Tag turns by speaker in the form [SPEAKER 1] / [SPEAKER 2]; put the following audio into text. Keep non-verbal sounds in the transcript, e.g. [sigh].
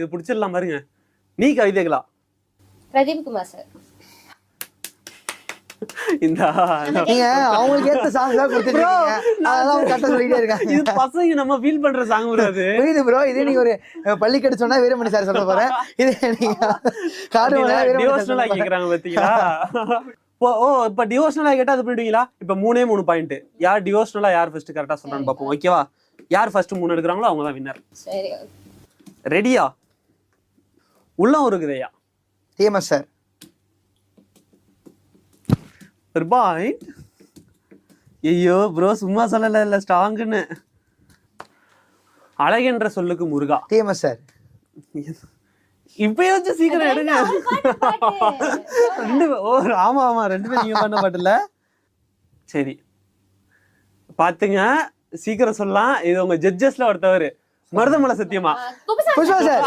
[SPEAKER 1] இது பிடிச்சிடலாம் பாருங்க. நீ கவிதைகளா?
[SPEAKER 2] பிரதீப் குமார் சார்.
[SPEAKER 1] இந்த
[SPEAKER 3] நீங்க அவங்களுக்கு ஏத்த சாங் தான் கொடுத்துருக்கீங்க அதெல்லாம் அவங்க கரெக்டா சொல்லிட்டே இருக்காங்க
[SPEAKER 1] இது பசங்க நம்ம ஃபீல் பண்ற சாங் ப்ரோ அது.
[SPEAKER 3] புரியுது ப்ரோ இதே நீங்க ஒரு அஹ், பள்ளிக்கட்டு சொன்னா வீரமணி சார் சொல்ல போறேன். இது நீங்க [laughs] காடு மலை வீரமணி sir
[SPEAKER 1] டிவோஷனலா
[SPEAKER 3] சொல்ல போறேன்.
[SPEAKER 1] கேக்குறாங்க பாத்தீங்களா? ஓ ஓ இப்ப டிவோஷனலா கேட்டா அது பண்ணிடுவீங்களா இப்ப மூணே மூணு பாயிண்ட் யார் டிவோஷனலா யார் ஃபர்ஸ்ட் கரெக்டா சொல்றான்னு பாப்போம் ஓகேவா யார் ஃபர்ஸ்ட் மூணு எடுக்கிறாங்களோ அவங்க தான் வின்னர்
[SPEAKER 2] சரி
[SPEAKER 1] ரெடியா உள்ளம் இருக்குதையா
[SPEAKER 3] டிஎம்எஸ் சார்.
[SPEAKER 1] ஒரு பாயிண்ட். ஐயோ ப்ரோ சும்மா சொல்லல இல்ல ஸ்ட்ராங்குன்னு. அழகென்ற சொல்லுக்கு முருகா.
[SPEAKER 3] TMS sir.
[SPEAKER 1] இப்பயே வச்சு சீக்கிரம் எடுங்க. ரெண்டு ஓ ஆமா ஆமா ரெண்டு பேரும் நீங்க பண்ண பாட்டுல. சரி. பாத்துங்க. சீக்கிரம் சொல்லலாம். இது உங்க ஜட்ஜஸ்ல ஒருத்தவர். மருதமலை சத்தியமா.
[SPEAKER 3] புஷ்பா சார்.